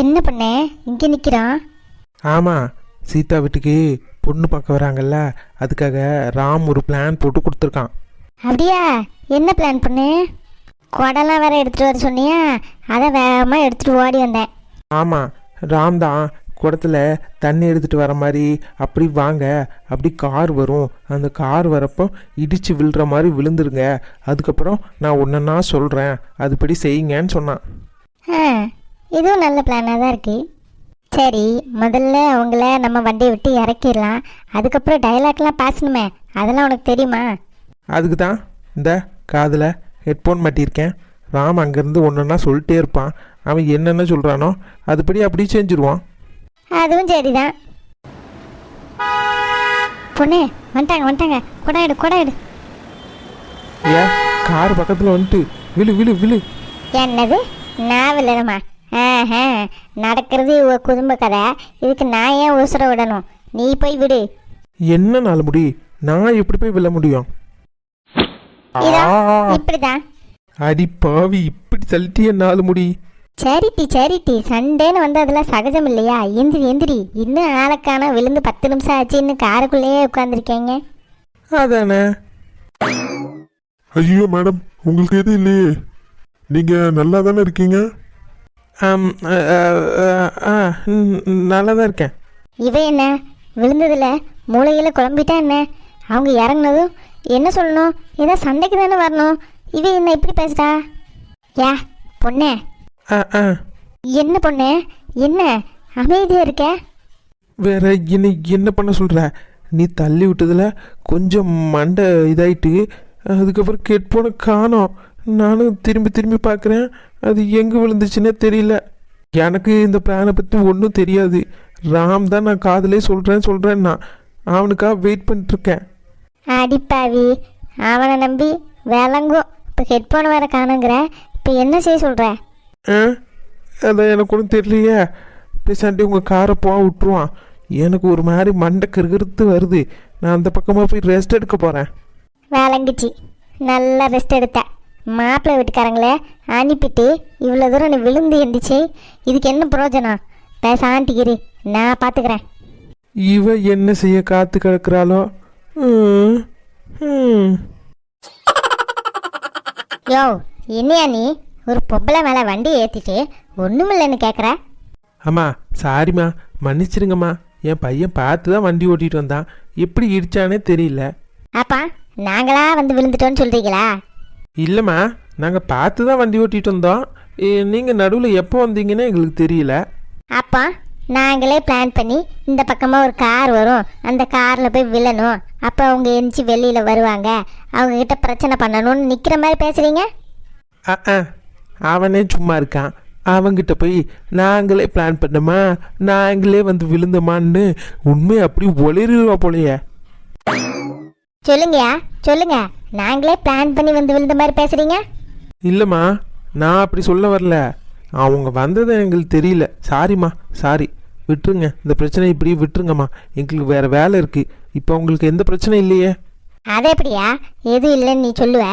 என்ன பண்ண? இங்கே நிற்கிறான் ஆமாம் சீதா வீட்டுக்கு பொண்ணு பார்க்க வராங்கல்ல அதுக்காக ராம் ஒரு பிளான் போட்டு கொடுத்துருக்கான். அப்படியா? என்ன பிளான் பண்ணு? குடம்லாம் வேற எடுத்துகிட்டு வர சொன்னியா? அதை வேகமாக எடுத்துகிட்டு ஓடி வந்தேன். ஆமாம் ராம் தான் குடத்துல தண்ணி எடுத்துகிட்டு வர மாதிரி அப்படி வாங்க அப்படி கார் வரும். அந்த கார் வரப்போ இடித்து விழுற மாதிரி விழுந்துருங்க. அதுக்கப்புறம் நான் ஒன்றா சொல்கிறேன் அதுபடி செய்யுங்கன்னு சொன்னான். இதுவும் நல்ல பிளானாக தான் இருக்கு. சரி முதல்ல அவங்கள நம்ம வண்டியை விட்டு இறக்கிடலாம். அதுக்கப்புறம் டைலாக்லாம் பேசணுமே அதெல்லாம் உனக்கு தெரியுமா? அதுக்கு தான் இந்த காதில் ஹெட்ஃபோன் மாட்டியிருக்கேன். ராம் அங்கேருந்து ஒன்றா சொல்லிட்டே இருப்பான். அவன் என்னென்ன சொல்கிறானோ அதுபடி அப்படியே செஞ்சுருவான். அதுவும் சரிதான். பொண்ணு வந்துட்டாங்க வந்துட்டாங்க. குடம் எடு ஏன்? கார் பக்கத்தில் வந்துட்டு. விழு விழு விழு. என்னது? நான் வில்லணுமா ஆஹா நடக்கிறது குடும்ப கதை. இதுக்கு நான் ஏன் உசுர விடணும்? நீ போய் விடு. என்ன நாள் முடி நான் எப்படி போய் விழ முடியும்? இப்படிதான். அடி பாவி இப்படி தள்ளிட்டிய நாலு முடி சரிட்டி சரிட்டி. சண்டேன்னு வந்து அதெல்லாம் சகஜம் இல்லையா? எந்திரி எந்திரி. இன்னும் ஆளக்கான விழுந்து பத்து நிமிஷம் ஆச்சு. இன்னும் காருக்குள்ளேயே உட்காந்துருக்கீங்க அதானே? ஐயோ மேடம். உங்களுக்கு எதுவும் இல்லையே. நீங்க நல்லா தானே இருக்கீங்க? நல்லா தான் இருக்கேன். இவன் என்ன? விழுந்ததுல மூளையில் குழம்பிட்டா என்ன? அவங்க இறங்குனதும் என்ன சொல்லணும்? ஏதோ சண்டைக்கு தானே வரணும். இவன் என்ன இப்படி பேசுறா? யா பொண்ணே. ஆ ஆ என்ன பொண்ணு? என்ன? அமைதியாக இருக்க? வேற என்ன என்ன பண்ண சொல்ற? நீ தள்ளி விட்டதுல கொஞ்சம் மண்டை இதாயிட்டு அதுக்கப்புறம் கெட்போன காணோம். நானும் திரும்பி திரும்பி பார்க்குறேன் அது எங்கே விழுந்துச்சுன்னே தெரியல. எனக்கு இந்த பிளானை பற்றி ஒன்றும் தெரியாது. ராம் தான் நான் காதலே சொல்கிறேன் சொல்கிறேன் நான் அவனுக்காக வெயிட் பண்ணிட்டுருக்கேன் அடிப்பாவி அவனை நம்பி விளங்கும். இப்போ ஹெட்ஃபோன் வேற காணுங்கிற. இப்போ என்ன செய்ய சொல்கிற ஆ? அதான் எனக்கு ஒன்றும் தெரியலையே. பேசாண்டி உங்கள் காரை போக விட்டுருவான். எனக்கு ஒரு மாதிரி மண்டை கருகருத்து வருது. நான் அந்த பக்கமாக போய் ரெஸ்ட் எடுக்க போகிறேன் விளங்குச்சு. நல்லா ரெஸ்ட் எடுத்த மாப்பிள்ளை வீட்டுக்காரங்களே அனுப்பிட்டு இவ்வளோ தூரம் நீ விழுந்து எந்திரிச்சு இதுக்கு என்ன பிரயோஜனம் பேசாண்டிக்கிரு நான் பார்த்துக்கிறேன் இவ என்ன செய்ய காத்து கிடக்குறாளோ. யோ என்னையா நீ? ஒரு பொம்பளை மேலே வண்டி ஏற்றிட்டு ஒன்றுமில்லைன்னு கேட்குற அம்மா சாரிம்மா மன்னிச்சிருங்கம்மா. என் பையன் பார்த்து தான் வண்டி ஓட்டிட்டு வந்தான். எப்படி இடிச்சானே தெரியல. அப்பா நாங்களா வந்து விழுந்துட்டோன்னு சொல்கிறீங்களா இல்லைம்மா நாங்கள் பார்த்து தான் வண்டி ஓட்டிட்டு வந்தோம். நீங்கள் நடுவில் எப்போ வந்தீங்கன்னு எங்களுக்கு தெரியல. அப்பா நாங்களே பிளான் பண்ணி இந்த பக்கமாக ஒரு கார் வரும். அந்த காரில் போய் விழணும். அப்போ அவங்க எந்திரிச்சு வெளியில் வருவாங்க. அவங்க கிட்ட பிரச்சனை பண்ணணும்னு நிற்கிற மாதிரி பேசுகிறீங்க அவனே சும்மா இருக்கான். அவங்கிட்ட போய் நாங்களே பிளான் பண்ணோமா நாங்களே வந்து விழுந்தோமான்னு உண்மை அப்படி ஒளிருவா போலையே. சொல்லுங்கயா சொல்லுங்க. நாங்களே பிளான் பண்ணி வந்து விழுந்த மாதிரி பேசுறீங்க? இல்லைம்மா நான் அப்படி சொல்ல வரல. அவங்க வந்தது எங்களுக்கு தெரியல. சாரிம்மா சாரி விட்டுருங்க. இந்த பிரச்சனை இப்படி விட்டுருங்கம்மா. எங்களுக்கு வேற வேலை இருக்கு. இப்போ உங்களுக்கு எந்த பிரச்சனையும் இல்லையே? அது எப்படியா? எதுவும் இல்லைன்னு நீ சொல்லுவ.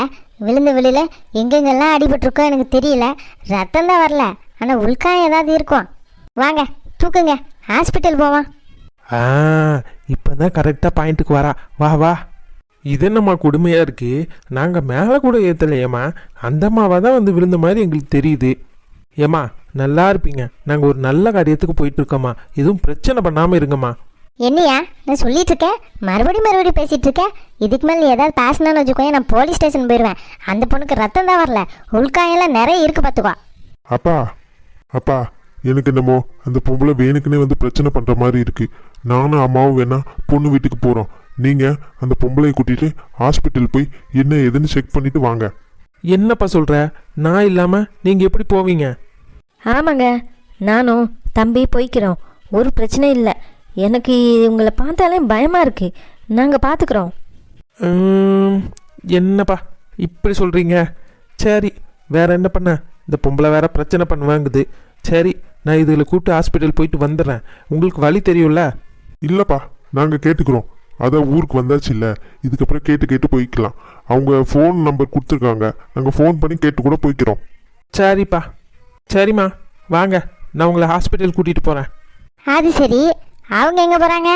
விழுந்த விழுல எங்கெங்கெல்லாம் அடிபட்டிருக்கோ எனக்கு தெரியல. ரத்தம் தான் வரல. ஆனால் உள்காயம் ஏதாவது இருக்கும். வாங்க தூக்குங்க. ஹாஸ்பிட்டல் போவோம். ஆ இப்போ தான் கரெக்டாக பாயிண்ட்டுக்கு வரா. வா வா. இது என்னம்மா கொடுமையாக இருக்கு? நாங்கள் மேலே கூட ஏற்றலையேம்மா அந்தம்மாவை தான் வந்து விழுந்த மாதிரி எங்களுக்கு தெரியுது. ஏம்மா நல்லா இருப்பீங்க. நாங்கள் ஒரு நல்ல காரியத்துக்கு போயிட்டு இருக்கோம்மா எதுவும் பிரச்சனை பண்ணாமல் இருங்கம்மா. என்னையா? நான் சொல்லிட்டு இருக்கேன் மறுபடியும் மறுபடியும் பேசிட்டு இருக்கேன் இதுக்கு மேலே நீ ஏதாவது பேசினான்னு வச்சுக்கோங்க நான் போலீஸ் ஸ்டேஷன் போயிடுவேன் அந்த பொண்ணுக்கு ரத்தம் தான் வரல. உள்காயெல்லாம் நிறைய இருக்கு பார்த்துக்கோ. அப்பா அப்பா எனக்கு என்னமோ அந்த பொம்பளை வேணுக்குனே வந்து பிரச்சனை பண்ற மாதிரி இருக்கு. நானும் அம்மாவும் வேணா பொண்ணு வீட்டுக்கு போறோம். நீங்க அந்த பொம்பளையை கூட்டிட்டு ஹாஸ்பிட்டல் போய் என்ன ஏதுன்னு செக் பண்ணிட்டு வாங்க. என்னப்பா சொல்கிற நான் இல்லாமல் நீங்கள் எப்படி போவீங்க? ஆமாங்க நானும் தம்பி போய்க்கிறோம். ஒரு பிரச்சனை இல்லை. எனக்கு உங்களை பார்த்தாலே பயமாக இருக்குது நாங்கள் பார்த்துக்குறோம் உம், என்னப்பா இப்படி சொல்கிறீங்க சரி வேற என்ன பண்ண? இந்த பொம்பளை வேற பிரச்சனை பண்ணுவாங்குது. சரி நான் இதில் கூப்பிட்டு ஹாஸ்பிட்டல் போயிட்டு வந்துடுறேன். உங்களுக்கு வழி தெரியும்ல? இல்லப்பா நாங்கள் கேட்டுக்கிறோம். அதான் ஊருக்கு வந்தாச்சு இல்லை இதுக்கப்புறம் கேட்டு கேட்டு போய்க்கலாம். அவங்க ஃபோன் நம்பர் கொடுத்துருக்காங்க. நாங்கள் ஃபோன் பண்ணி கேட்டு கூட போய்க்கிறோம். சரிப்பா. சரிம்மா. வாங்க. நான் உங்களை ஹாஸ்பிட்டல் கூட்டிகிட்டு போகிறேன் அது சரி. அவங்க எங்கே போகிறாங்க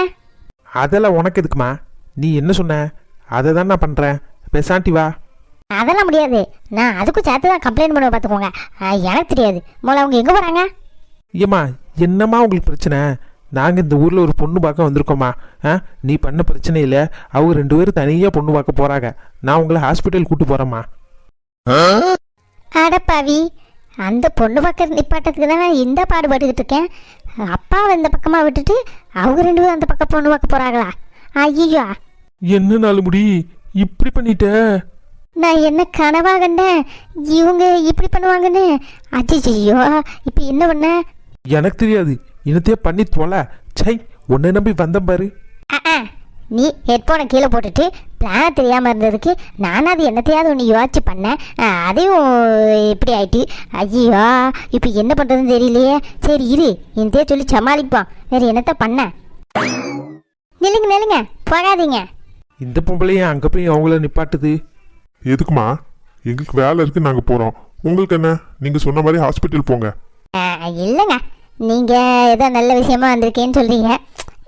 அதெல்லாம் உனக்கு எதுக்குமா? நீ என்ன சொன்ன? அதை தான் நான் பண்ணுறேன் பெசாண்டி வா. அதெல்லாம் முடியாது. நான் அதுக்கும் சேர்த்து தான் கம்ப்ளைண்ட் பண்ண பார்த்துக்கோங்க. ஆ, எனக்கு தெரியாது. முதல்ல அவங்க எங்கே போகிறாங்க ஏம்மா என்னம்மா உங்களுக்கு பிரச்சனை? நாங்கள் இந்த ஊரில் ஒரு பொண்ணு பார்க்க வந்திருக்கோம்மா. ஆ? நீ பண்ண பிரச்சனையில் அவங்க ரெண்டு பேரும் தனியாக பொண்ணு பார்க்க போகிறாங்க நான் உங்களை ஹாஸ்பிட்டல் கூட்டு போகிறேம்மா அடப்பாவி அந்த பொண்ணு பக்கம் நிப்பாட்டத்துக்கு தான் நான் இந்த பாடுபட்டுக்கிட்டு இருக்கேன். அப்பாவை இந்த பக்கமாக விட்டுட்டு அவங்க ரெண்டு பேரும் அந்த பக்கம் பொண்ணு பார்க்க போகிறாங்களா ஐயோ என்ன நாலு முடி இப்படி பண்ணிட்ட? நான் என்ன கனவா கண்டேன்? இவங்க இப்படி பண்ணுவாங்கன்னு? அஜிஜியோ இப்போ என்ன பண்ண? எனக்கு தெரியாது. இனத்தையே பண்ணி தொலை. சை உன்னை நம்பி வந்தேன் பாரு. நீ ஹெட்ஃபோனை கீழே போட்டுட்டு பிளான் தெரியாமல் இருந்ததுக்கு நானும் அது என்னத்தையாவது ஒன்று யோசிச்சு பண்ணேன். அதையும் இப்படி ஆயிட்டு ஐயோ இப்போ என்ன பண்ணுறதுன்னு தெரியலையே. சரி இரு இதையே சொல்லி சமாளிப்போம். வேறு என்னத்த பண்ண? நில்லுங்க நில்லுங்க போகாதீங்க. இந்த பொம்பளையும் அங்கே போய் அவங்கள நிப்பாட்டுது. எதுக்குமா? எங்களுக்கு வேலை இருக்குது நாங்கள் போகிறோம் உங்களுக்கு என்ன? நீங்கள் சொன்ன மாதிரி ஹாஸ்பிட்டல் போங்க. இல்லைங்க. நீங்கள் ஏதோ நல்ல விஷயமா வந்திருக்கேன்னு சொல்கிறீங்க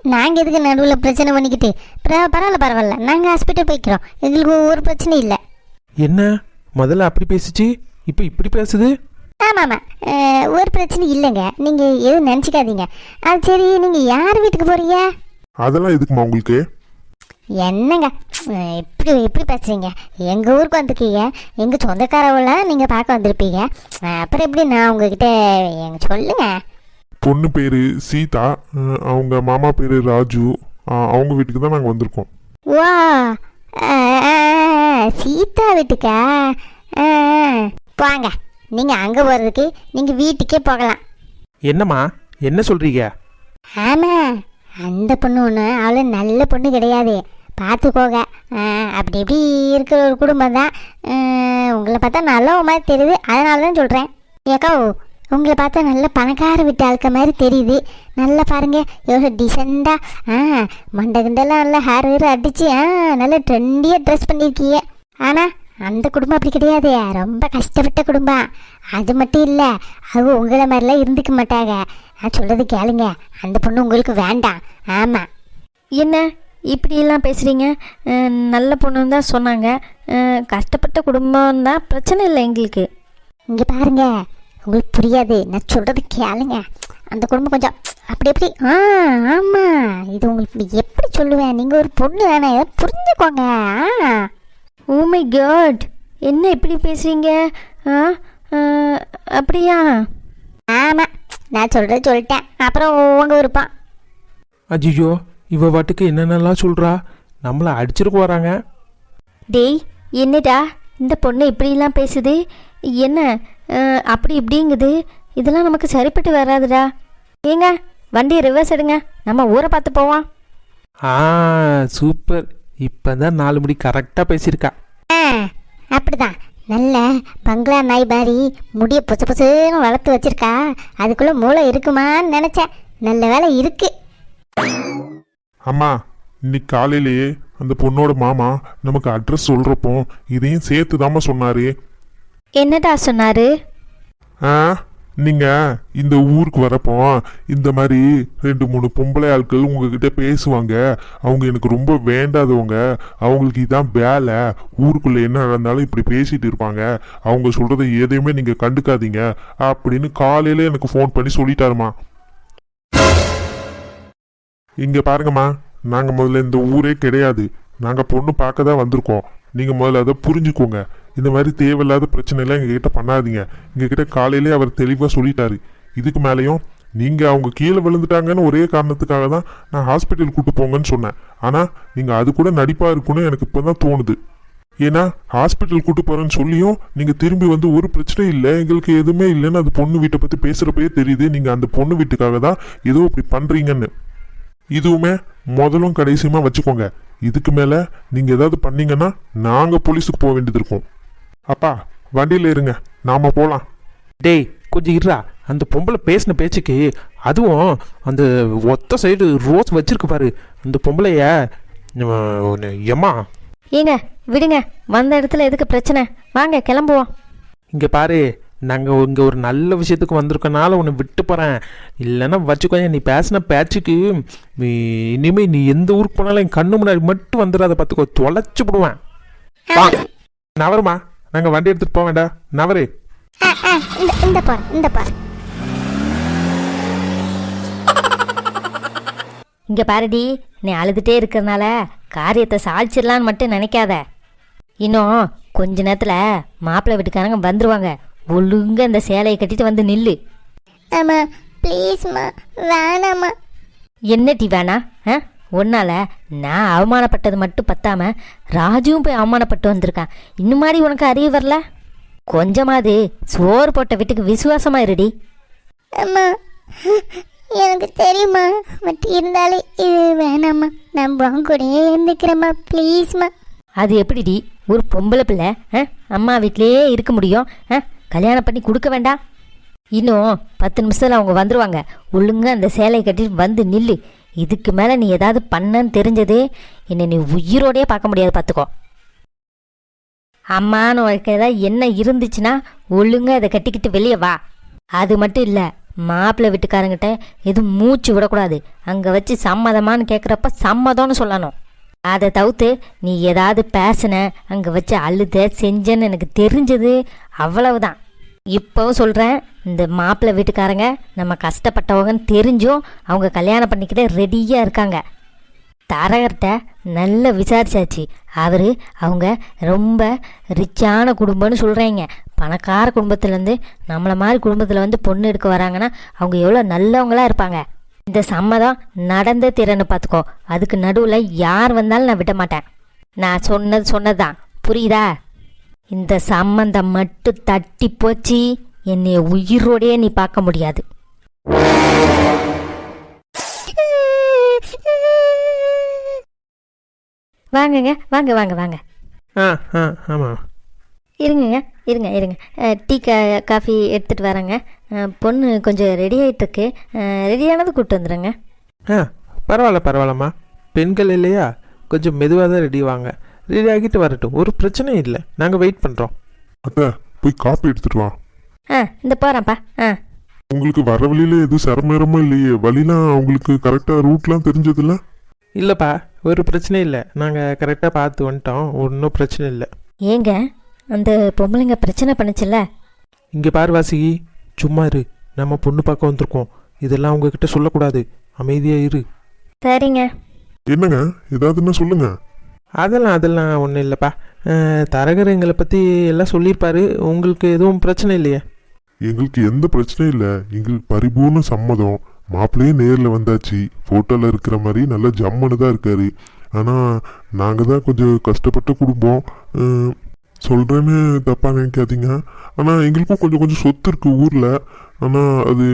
நாங்கள் எதுக்கு நடுவில் பிரச்சனை பண்ணிக்கிட்டு? பரவ- பரவாயில்ல பரவாயில்ல. நாங்கள் ஹாஸ்பிட்டல் போய்க்கிறோம். எங்களுக்கு ஒரு பிரச்சனையும் இல்லை. என்ன? முதல்ல அப்படி பேசுச்சு? இப்போ இப்படி பேசுது? ஆமாம். ஆமாம் ஒரு பிரச்சனையும் இல்லைங்க. நீங்கள் எதுவும் நினச்சிக்காதீங்க. அது சரி நீங்கள் யார் வீட்டுக்கு போகிறீங்க அதெல்லாம் எதுக்குமா உங்களுக்கு? என்னங்க? இப்படி இப்படி பேசுகிறீங்க எங்கள் ஊருக்கு வந்திருக்கீங்க? எங்கள் சொந்தக்காரவெல்லாம் நீங்கள் பார்க்க வந்திருப்பீங்க. அப்புறம் எப்படி நான் உங்ககிட்ட எங்க சொல்லுங்கள் பொண்ணு பேர் சீதா. அவங்க மாமா பேர் ராஜு. அவங்க வீட்டுக்கு தான் நாங்கள் வந்திருக்கோம். வா. சீதா வீட்டுக்கா? வாங்க. நீங்கள் அங்கே போகிறதுக்கு நீங்கள் வீட்டுக்கே போகலாம். என்னம்மா? என்ன சொல்கிறீங்க ஆமாம் அந்த பொண்ணு ஒன்று அவ்வளோ நல்ல பொண்ணு கிடையாது. பார்த்துக்கோங்க. அப்படி இப்படி இருக்கிற ஒரு குடும்பம் தான் உங்களை பார்த்தா நல்ல மாதிரி தெரியுது. அதனால தான் சொல்கிறேன் ஏக்கா உங்களை பார்த்தா நல்ல பணக்கார விட்டு ஆளுக்க மாதிரி தெரியுது. நல்லா பாருங்க எவ்வளோ டிசெண்டாக ஆ மண்டை கிண்டெல்லாம் நல்லா ஹேர் ஹேர் அடித்து ஆ நல்லா ட்ரெண்டியாக ட்ரெஸ் பண்ணியிருக்கீங்க. ஆனால் அந்த குடும்பம் அப்படி கிடையாது. ரொம்ப கஷ்டப்பட்ட குடும்பம். அது மட்டும் இல்லை அது உங்களை மாதிரிலாம் இருந்துக்க மாட்டாங்க. நான் சொல்கிறது கேளுங்க. அந்த பொண்ணு உங்களுக்கு வேண்டாம். ஆமாம் என்ன? இப்படியெல்லாம் பேசுகிறீங்க நல்ல பொண்ணுன்னு தான் சொன்னாங்க. கஷ்டப்பட்ட குடும்பம் தான் பிரச்சனை இல்லை எங்களுக்கு. இங்கே பாருங்க. உங்களுக்கு புரியாது. நான் சொல்கிறது கேளுங்க. அந்த குடும்பம் கொஞ்சம் அப்படி எப்படி ஆ ஆமாம் இது உங்களுக்கு எப்படி சொல்லுவேன்? நீங்கள் ஒரு பொண்ணு தானே. புரிஞ்சுக்கோங்க. ஓ மை காட் என்ன இப்படி பேசுகிறீங்க ஆ அப்படியா? ஆமாம் நான் சொல்கிறது சொல்லிட்டேன். அப்புறம் உங்கள் விருப்பம். அஜிஜோ இவ வாட்டுக்கு என்னென்னலாம் சொல்கிறா நம்மளை அடிச்சிருக்க வராங்க. டேய் என்னடா? இந்த பொண்ணு இப்படிலாம் பேசுது? என்ன அப்படி இப்படிங்குது? இதெல்லாம் நமக்கு சரிப்பட்டு வராதுடா. ஏங்க வண்டியை ரிவர்ஸ் எடுங்க. நம்ம ஊரை பார்த்து போவோம். ஆ சூப்பர். இப்போ தான் நாலு முடி கரெக்டாக பேசியிருக்கா. ஆ அப்படிதான். நல்ல பங்களா நாய் மாதிரி முடிய புசு புசுன்னு வளர்த்து வச்சிருக்கா. அதுக்குள்ளே மூளை இருக்குமான்னு நினச்சேன். நல்ல வேலை இருக்கு. அம்மா இன்னைக்கு காலையிலேயே அந்த பொண்ணோட மாமா நமக்கு அட்ரஸ் சொல்கிறப்போ இதையும் சேர்த்து தாம்மா சொன்னாரு. என்னடா சொன்னாரு? ஆ நீங்கள் இந்த ஊருக்கு வரப்போ இந்த மாதிரி ரெண்டு மூணு பொம்பளை ஆட்கள் உங்ககிட்ட பேசுவாங்க. அவங்க எனக்கு ரொம்ப வேண்டாதவங்க. அவங்களுக்கு இதான் வேலை. ஊருக்குள்ளே என்ன நடந்தாலும் இப்படி பேசிட்டு இருப்பாங்க. அவங்க சொல்கிறத எதையுமே நீங்கள் கண்டுக்காதீங்க. அப்படின்னு காலையில் எனக்கு ஃபோன் பண்ணி சொல்லிட்டாருமா. இங்கே பாருங்கம்மா நாங்கள் முதல்ல இந்த ஊரே கிடையாது. நாங்கள் பொண்ணு பார்க்க தான் வந்திருக்கோம். நீங்கள் முதல்ல அதை புரிஞ்சுக்கோங்க. இந்த மாதிரி தேவையில்லாத பிரச்சனைலாம் எங்ககிட்ட பண்ணாதீங்க. எங்ககிட்ட காலையிலே அவர் தெளிவாக சொல்லிட்டாரு. இதுக்கு மேலேயும் நீங்கள் அவங்க கீழே விழுந்துட்டாங்கன்னு ஒரே காரணத்துக்காக தான் நான் ஹாஸ்பிட்டல் கூட்டு போங்கன்னு சொன்னேன். ஆனால் நீங்கள் அது கூட நடிப்பாக இருக்குன்னு எனக்கு இப்போ தான் தோணுது. ஏன்னா ஹாஸ்பிட்டல் கூட்டு போகிறேன்னு சொல்லியும் நீங்கள் திரும்பி வந்து ஒரு பிரச்சனையும் இல்லை எங்களுக்கு எதுவுமே இல்லைன்னு அது பொண்ணு வீட்டை பற்றி பேசுகிறப்பயே தெரியுது. நீங்கள் அந்த பொண்ணு வீட்டுக்காக தான் ஏதோ இப்படி பண்ணுறீங்கன்னு இதுவுமே முதலும் கடைசியுமா வச்சுக்கோங்க. இதுக்கு மேலே நீங்கள் ஏதாவது பண்ணீங்கன்னா நாங்கள் போலீஸுக்கு போக வேண்டியது இருக்கும். அப்பா வண்டியில் இருங்க. நாம போகலாம் டேய் கொஞ்சம் இருடா. அந்த பொம்பளை பேசின பேச்சுக்கு அதுவும் அந்த ஒத்த சைடு ரோஸ் வச்சிருக்கு பாரு. அந்த பொம்பளைய எம்மா? ஏங்க விடுங்க. வந்த இடத்துல எதுக்கு பிரச்சனை? வாங்க கிளம்புவோம். இங்கே பாரு. நாங்கள் இங்கே ஒரு நல்ல விஷயத்துக்கு வந்திருக்கனால உன்னை விட்டு போகிறேன் இல்லைன்னா வச்சுக்கோங்க நீ பேசின பேச்சுக்கு நீ இனிமேல் நீ எந்த ஊருக்கு போனாலும் என் கண்ணு முன்னாடி மட்டும் வந்துடாத பார்த்துக்கோ. தொலைச்சு விடுவேன். நவருமா நாங்கள் வண்டி எடுத்துகிட்டு போக வேண்டாம். நவரு. இந்த இந்த பார் இந்த பார். இங்கே பாருடி நீ அழுதுகிட்டே இருக்கிறனால காரியத்தை சாதிச்சிடலான்னு மட்டும் நினைக்காத. இன்னும் கொஞ்ச நேரத்தில் மாப்பிள்ளை வீட்டுக்காரங்க வந்துருவாங்க. ஒழுங்கா இந்த சேலையை கட்டிட்டு வந்து நில்லு. அம்மா ப்ளீஸ்மா வேணாம்மா. என்ன டி வேணா? ஆ? உன்னால நான் அவமானப்பட்டது மட்டும் பத்தாம ராஜுவும் போய் அவமானப்பட்டு வந்திருக்கான். இன்னும் மாதிரி உனக்கு அறிய வரல? கொஞ்சமாவது சோறு போட்ட வீட்டுக்கு விசுவாசமா இருடி. அம்மா எனக்கு தெரியுமா பட் இருந்தாலும் இது வேணாம்மா. நான் உன் கூடயே இருந்துக்கிறேம்மா ப்ளீஸ்மா அது எப்படிடி? ஒரு பொம்பளை பிள்ளை ஆ? அம்மா வீட்டிலேயே இருக்க முடியும் ஆ? கல்யாணம் பண்ணி கொடுக்க வேண்டாம் இன்னும் பத்து நிமிஷத்தில் அவங்க வந்துருவாங்க. ஒழுங்காக அந்த சேலையை கட்டிட்டு வந்து நில்லு. இதுக்கு மேலே நீ ஏதாவது பண்ணன்னு தெரிஞ்சது என்னை நீ உயிரோடையே பார்க்க முடியாது பார்த்துக்கோ. அம்மான்னு உனக்கு ஏதாவது என்ன இருந்துச்சுன்னா ஒழுங்காக அதை கட்டிக்கிட்டு வெளியே வா. அது மட்டும் இல்லை மாப்பிள்ளை வீட்டுக்காரங்கிட்ட எதுவும் மூச்சு விடக்கூடாது. அங்கே வச்சு சம்மதமான்னு கேட்குறப்ப சம்மதம்னு சொல்லணும். அதை தவிர்த்து நீ ஏதாவது பேசின அங்கே வச்சு அழுத செஞ்சேன்னு எனக்கு தெரிஞ்சது அவ்வளவுதான். இப்போவும் சொல்கிறேன் இந்த மாப்பிள்ளை வீட்டுக்காரங்க நம்ம கஷ்டப்பட்டவங்கன்னு தெரிஞ்சும் அவங்க கல்யாணம் பண்ணிக்கிட்ட ரெடியாக இருக்காங்க. தரகர்கிட்ட நல்லா விசாரிச்சாச்சு. அவர் அவங்க ரொம்ப ரிச்சான குடும்பம்னு சொல்கிறீங்க பணக்கார குடும்பத்துலேருந்து நம்மளை மாதிரி குடும்பத்தில் வந்து பொண்ணு எடுக்க வராங்கன்னா அவங்க எவ்வளோ நல்லவங்களாக இருப்பாங்க. இந்த சம்மதம் நடந்த திறன்னு பார்த்துக்கோ. அதுக்கு நடுவில் யார் வந்தாலும் நான் விட மாட்டேன் நான் சொன்னது சொன்னது தான் புரியுதா? இந்த சம்மந்தம் மட்டும் தட்டி போச்சு. என்னை உயிரோடையே நீ பார்க்க முடியாது. வாங்கங்க வாங்க வாங்க வாங்க. ஆ ஆ ஆமாம் இருங்கங்க இருங்க இருங்க. டீ கா காஃபி எடுத்துகிட்டு வரேங்க. பொண்ணு கொஞ்சம் ரெடி ஆகிட்டுருக்கு ரெடியானது கூப்பிட்டு வந்துடுங்க ஆ பரவாயில்ல பரவாயில்லம்மா. பெண்கள் இல்லையா? கொஞ்சம் மெதுவாக தான் ரெடி வாங்க. ரெடி ஆகிட்டு வரட்டும். ஒரு பிரச்சனையும் இல்லை. நாங்கள் வெயிட் பண்ணுறோம் அத்தை போய் காப்பி எடுத்துட்டு வா. ஆ இந்த போகிறேன்ப்பா ஆ. உங்களுக்கு வர வழியில எதுவும் சிரமரமா இல்லையே? வழிலாம் உங்களுக்கு கரெக்டா ரூட்லாம் தெரிஞ்சதில்ல? இல்லைப்பா ஒரு பிரச்சனையும் இல்லை. நாங்கள் கரெக்டாக பார்த்து வந்துட்டோம். ஒன்றும் பிரச்சனை இல்லை. ஏங்க அந்த பொம்பளைங்க பிரச்சனை பண்ணுச்சுல்ல? இங்கே பாரு வாசிகி சும்மா இரு. நம்ம பொண்ணு பார்க்க வந்திருக்கோம். இதெல்லாம் உங்ககிட்ட சொல்லக்கூடாது. அமைதியாக இரு. சரிங்க. என்னங்க? ஏதாவதுன்னா சொல்லுங்க. அதெல்லாம் அதெல்லாம் ஒன்றும் இல்லைப்பா. தரகர் எங்களை பற்றி எல்லாம் சொல்லியிருப்பாரு. உங்களுக்கு எதுவும் பிரச்சனை இல்லையே? எங்களுக்கு எந்த பிரச்சனையும் இல்லை. எங்களுக்கு பரிபூர்ண சம்மதம். மாப்பிள்ளையே நேரில் வந்தாச்சு. ஃபோட்டோவில் இருக்கிற மாதிரி நல்ல ஜம்முன்னு தான் இருக்காரு. ஆனால் நாங்கள் தான் கொஞ்சம் கஷ்டப்பட்ட குடும்பம். சொல்கிறேன்னு தப்பாக நினைக்காதீங்க. ஆனால் எங்களுக்கும் கொஞ்சம் கொஞ்சம் சொத்து இருக்குது ஊரில். ஆனால் அது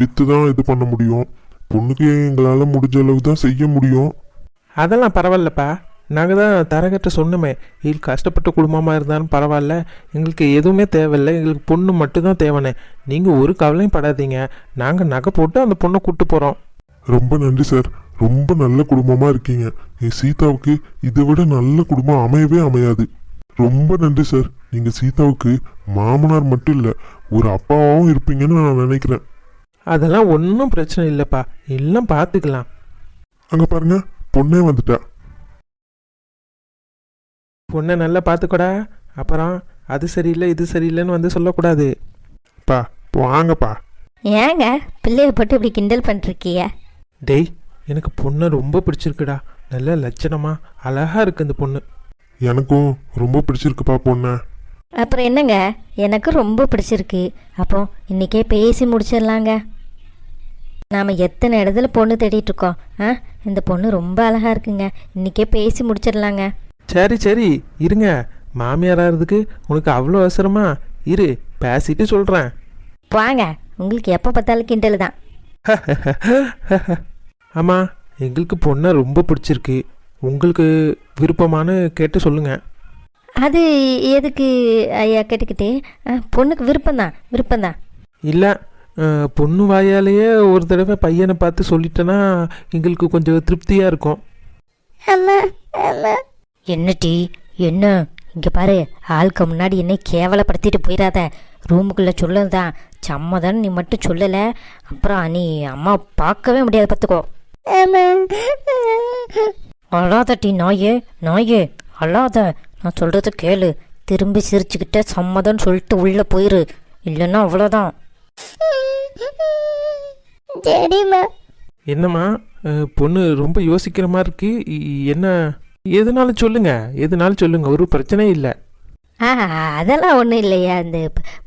விற்று தான் இது பண்ண முடியும். பொண்ணுக்கு எங்களால் முடிஞ்ச அளவு தான் செய்ய முடியும். அதெல்லாம் பரவாயில்லப்பா. நாங்கள் தான் தரகர்கிட்ட சொன்னோமே. எங்களுக்கு கஷ்டப்பட்ட குடும்பமாக இருந்தாலும் பரவாயில்ல. எங்களுக்கு எதுவுமே தேவையில்லை. எங்களுக்கு பொண்ணு மட்டும்தான் தேவைண்ணே நீங்கள் ஒரு கவலையும் படாதீங்க. நாங்கள் நகை போட்டு அந்த பொண்ணை கூப்பிட்டு போகிறோம் ரொம்ப நன்றி சார். ரொம்ப நல்ல குடும்பமாக இருக்கீங்க. என் சீதாவுக்கு இதை விட நல்ல குடும்பம் அமையவே அமையாது. ரொம்ப நன்றி சார் நீங்கள் சீதாவுக்கு மாமனார் மட்டும் இல்லை ஒரு அப்பாவாகவும் இருப்பீங்கன்னு நான் நினைக்கிறேன். அதெல்லாம் ஒன்றும் பிரச்சனை இல்லைப்பா. எல்லாம் பார்த்துக்கலாம் அங்கே பாருங்க பொண்ணே வந்துட்டா. பொண்ணை நல்லா பார்த்துக்கோடா அப்புறம் அது சரியில்லை இது சரியில்லைன்னு வந்து சொல்லக்கூடாது. பா வாங்கப்பா. ஏங்க பிள்ளைய போட்டு இப்படி கிண்டல் பண்ணிருக்கீங்க டேய் எனக்கு பொண்ணை ரொம்ப பிடிச்சிருக்குடா. நல்ல லட்சணமா அழகா இருக்கு இந்த பொண்ணு. எனக்கும் ரொம்ப பிடிச்சிருக்குப்பா பொண்ணை. அப்புறம் என்னங்க? எனக்கு ரொம்ப பிடிச்சிருக்கு. அப்போ இன்றைக்கே பேசி முடிச்சிடலாங்க. நாம் எத்தனை இடத்துல பொண்ணு தேடிட்டு இருக்கோம் ஆ? இந்த பொண்ணு ரொம்ப அழகாக இருக்குங்க. இன்றைக்கே பேசி முடிச்சிடலாங்க. சரி சரி. இருங்க. மாமியாராகிறதுக்கு உனக்கு அவ்வளோ அவசரமா? இரு பேசிட்டு சொல்கிறேன் வாங்க. உங்களுக்கு எப்போ பார்த்தாலும் கிண்டல் தான் ஆமாம் எங்களுக்கு பொண்ணை ரொம்ப பிடிச்சிருக்கு. உங்களுக்கு விருப்பமானு கேட்டு சொல்லுங்க. அது எதுக்கு ஐயா கேட்டுக்கிட்டு? பொண்ணுக்கு விருப்பம்தான் விருப்பம்தான். இல்லை பொண்ணு வாயாலேயே ஒரு தடவை பையனை பார்த்து சொல்லிட்டேன்னா எங்களுக்கு கொஞ்சம் திருப்தியாக இருக்கும். அம்மா அம்மா. என்ன டீ? என்ன? இங்கே பாரு ஆளுக்கு முன்னாடி என்னை கேவலப்படுத்திட்டு போயிடாத ரூமுக்குள்ளே சொல்லதான் சம்மதம் நீ மட்டும் சொல்லலை. அப்புறம் நீ அம்மா பார்க்கவே முடியாது பார்த்துக்கோ. அம்மா அழாத டீ நாயே நாயே அழாத. நான் சொல்கிறத கேளு. திரும்பி சிரிச்சுக்கிட்ட சம்மதம்னு சொல்லிட்டு உள்ளே போயிரு. இல்லைன்னா அவ்வளோதான் சரிம்மா. என்னம்மா பொண்ணு ரொம்ப யோசிக்கிற மாதிரி இருக்கு என்ன எதுனாலும் சொல்லுங்க. எதுனாலும் சொல்லுங்க. ஒரு பிரச்சனையும் இல்லை. அதெல்லாம் ஒன்றும் இல்லையா. இந்த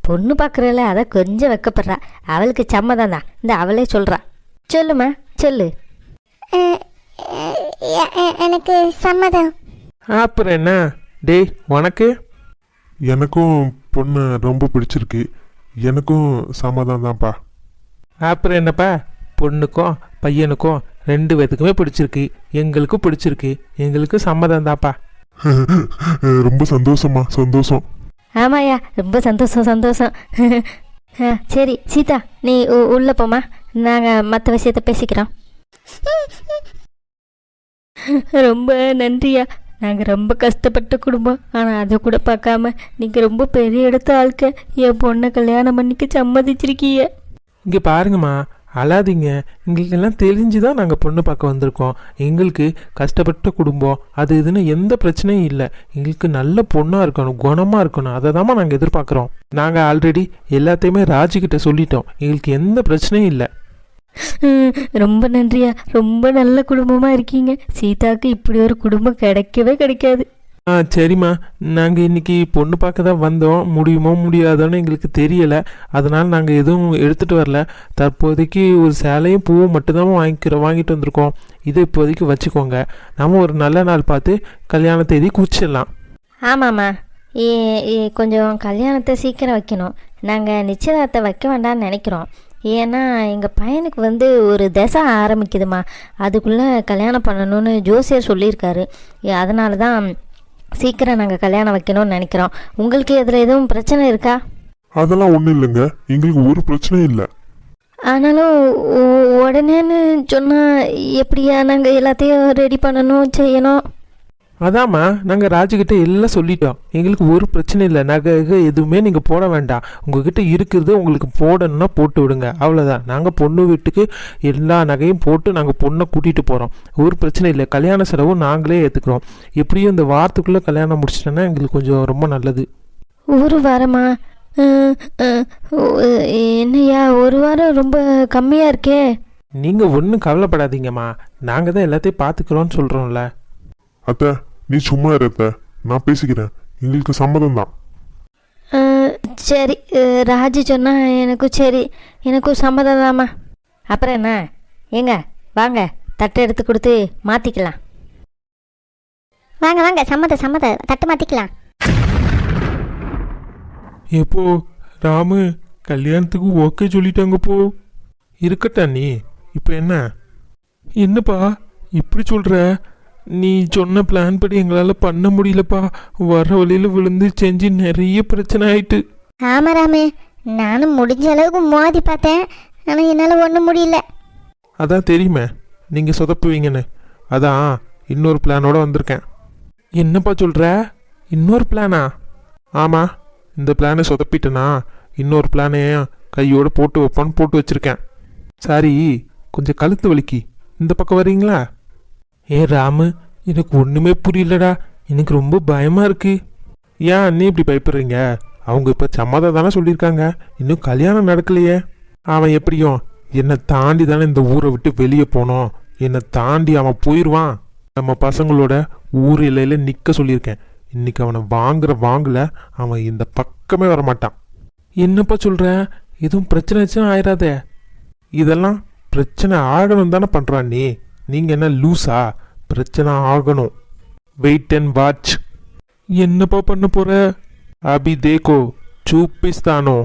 பொண்ணு பார்க்குறல அதை கொஞ்சம் வெக்கப்படுறா. அவளுக்கு சம்மதம் தான் இந்த அவளே சொல்கிறா சொல்லுமா சொல்லு. எனக்கு சம்மதம். அப்புறம் என்ன? டேய் உனக்கு? எனக்கும் பொண்ணு ரொம்ப பிடிச்சிருக்கு. எனக்கும் சமாதானம் தான்ப்பா அப்புறம் என்னப்பா? பொண்ணுக்கும் பையனுக்கும் ரெண்டு பேத்துக்குமே பிடிச்சிருக்கு. எங்களுக்கும் பிடிச்சிருக்கு. எங்களுக்கு சம்மதம் தான்ப்பா ரொம்ப சந்தோஷமா சந்தோஷம். ஆமாயா ரொம்ப சந்தோஷம் சந்தோஷம். சரி சீதா நீ உ- உள்ளே போம்மா. நாங்கள் மற்ற விஷயத்த பேசிக்கிறோம். ரொம்ப நன்றியா. நாங்கள் ரொம்ப கஷ்டப்பட்ட குடும்பம். ஆனால் அதை கூட பார்க்காம நீங்கள் ரொம்ப பெரிய இடத்த ஆள்க. என் பொண்ணை கல்யாணம் பண்ணிக்க சம்மதிச்சிருக்கீங்க. இங்கே பாருங்கம்மா. அழாதீங்க. எங்களுக்கு எல்லாம் தெரிஞ்சு தான் நாங்கள் பொண்ணு பார்க்க வந்திருக்கோம். எங்களுக்கு கஷ்டப்பட்ட குடும்பம். அது இதுன்னு எந்த பிரச்சனையும் இல்லை. எங்களுக்கு நல்ல பொண்ணாக இருக்கணும். குணமாக இருக்கணும். அதை தாம்மா நாங்கள் எதிர்பார்க்குறோம். நாங்கள் ஆல்ரெடி எல்லாத்தையுமே ராஜிக்கிட்ட சொல்லிட்டோம். எங்களுக்கு எந்த பிரச்சனையும் இல்லை. ரொம்ப நன்றியா. ரொம்ப நல்ல குடும்பமாக இருக்கீங்க. சீதாக்கு இப்படி ஒரு குடும்பம் கிடைக்கவே கிடைக்காது. ஆ சரிம்மா. நாங்கள் இன்னைக்கு பொண்ணு பார்க்க தான் வந்தோம். முடியுமோ முடியாதோன்னு எங்களுக்கு தெரியலை. அதனால் நாங்கள் எதுவும் எடுத்துகிட்டு வரல. தற்போதைக்கு ஒரு சேலையும் பூவும் மட்டும்தான் வாங்கிக்கிறோம். வாங்கிட்டு வந்திருக்கோம். இதை இப்போதைக்கு வச்சுக்கோங்க. நம்ம ஒரு நல்ல நாள் பார்த்து கல்யாண தேதி குறிச்சிடலாம் ஆமாம்மா. கொஞ்சம் கல்யாணத்தை சீக்கிரம் வைக்கணும். நாங்கள் நிச்சயதார்த்தம் வைக்க வேண்டாம்னு நினைக்கிறோம். ஏன்னா எங்கள் பையனுக்கு வந்து ஒரு தசை ஆரம்பிக்குதுமா. அதுக்குள்ளே கல்யாணம் பண்ணணும்னு ஜோசியர் சொல்லியிருக்காரு. அதனால தான் சீக்கிரம் நாங்கள் கல்யாணம் வைக்கணும்னு நினைக்கிறோம். உங்களுக்கு இதில் எதுவும் பிரச்சனை இருக்கா? அதெல்லாம் ஒன்றும் இல்லைங்க. எங்களுக்கு ஒரு பிரச்சனையும் இல்லை. ஆனாலும் உடனேன்னு சொன்னால் எப்படியா நாங்கள் எல்லாத்தையும் ரெடி பண்ணணும் செய்யணும்? அதாம்மா நாங்கள் ராஜுக்கிட்ட எல்லாம் சொல்லிட்டோம். எங்களுக்கு ஒரு பிரச்சனை இல்லை நகை எதுவுமே நீங்கள் போட வேண்டாம். உங்ககிட்ட இருக்கிறது உங்களுக்கு போடணும்னா போட்டு விடுங்க. அவ்வளோதான் நாங்கள் பொண்ணு வீட்டுக்கு எல்லா நகையும் போட்டு நாங்கள் பொண்ணை கூட்டிகிட்டு போகிறோம் ஒரு பிரச்சனை இல்லை. கல்யாண செலவும் நாங்களே ஏற்றுக்குறோம் எப்படியும் இந்த வாரத்துக்குள்ளே கல்யாணம் முடிச்சிட்டோன்னா எங்களுக்கு கொஞ்சம் ரொம்ப நல்லது. ஒரு வாரமா? என்னய்யா ஒரு வாரம் ரொம்ப கம்மியாக இருக்கே. நீங்கள் ஒன்றும் கவலைப்படாதீங்கம்மா. நாங்கள் தான் எல்லாத்தையும் பார்த்துக்குறோன்னு சொல்கிறோம்ல அத்தை நீ சும்மா இரு அத்தை. நான் பேசிக்கிறேன். எங்களுக்கு சம்மதம் தான் சரி. ராஜு சொன்னா எனக்கும் சரி. எனக்கும் சம்மதம் தாம்மா அப்புறம் என்ன? ஏங்க வாங்க. தட்டை எடுத்து கொடுத்து மாற்றிக்கலாம் வாங்க வாங்க. சம்மத சம்மத தட்டு மாத்திக்கலாம். எப்போ? ராமு கல்யாணத்துக்கு ஓகே சொல்லிட்டாங்க போ. இருக்கட்டா நீ? இப்போ என்ன? என்னப்பா? இப்படி சொல்கிற நீ சொன்ன பிளான் படி எங்களால் பண்ண முடியலப்பா. வர வழியில் விழுந்து செஞ்சு நிறைய பிரச்சனை ஆயிட்டு. ஆமா ராமே நானும் முடிஞ்ச அளவுக்கு மோதி பார்த்தேன். ஆனால் என்னால் ஒன்றும் முடியல. அதான் தெரியுமே நீங்கள் சொதப்புவீங்கன்னு. அதான் இன்னொரு பிளானோட வந்திருக்கேன். என்னப்பா சொல்கிற இன்னொரு பிளானா ஆமாம் இந்த பிளானை சொதப்பிட்டேனா இன்னொரு பிளானையும் கையோடு போட்டு வைப்பான்னு போட்டு வச்சுருக்கேன். சரி கொஞ்சம் கழுத்து வலிக்கு. இந்த பக்கம் வரீங்களா? ஏ ராமு எனக்கு ஒன்றுமே புரியலடா. எனக்கு ரொம்ப பயமாக இருக்குது ஏன் நீ இப்படி பயப்படுறீங்க? அவங்க இப்போ சம்மதம் தானே சொல்லியிருக்காங்க. இன்னும் கல்யாணம் நடக்கலையே. அவன் எப்படியும் என்னை தாண்டி தானே இந்த ஊரை விட்டு வெளியே போனோம். என்னை தாண்டி அவன் போயிடுவான் நம்ம பசங்களோட ஊர் இல்லையில நிற்க சொல்லியிருக்கேன். இன்னைக்கு அவனை வாங்குற வாங்கல அவன் இந்த பக்கமே வரமாட்டான். என்னப்பா சொல்கிற எதுவும் பிரச்சனை ஆச்சுன்னா ஆயிடாதே இதெல்லாம் பிரச்சனை ஆகணும் தானே பண்ணுறான் நீ நீங்கள் என்ன லூஸா பிரச்சனை ஆகணும். வெயிட் அண்ட் வாட்ச் என்னப்பா பண்ண போற? அபி தேக்கோ சூப்பிஸ்தானோ?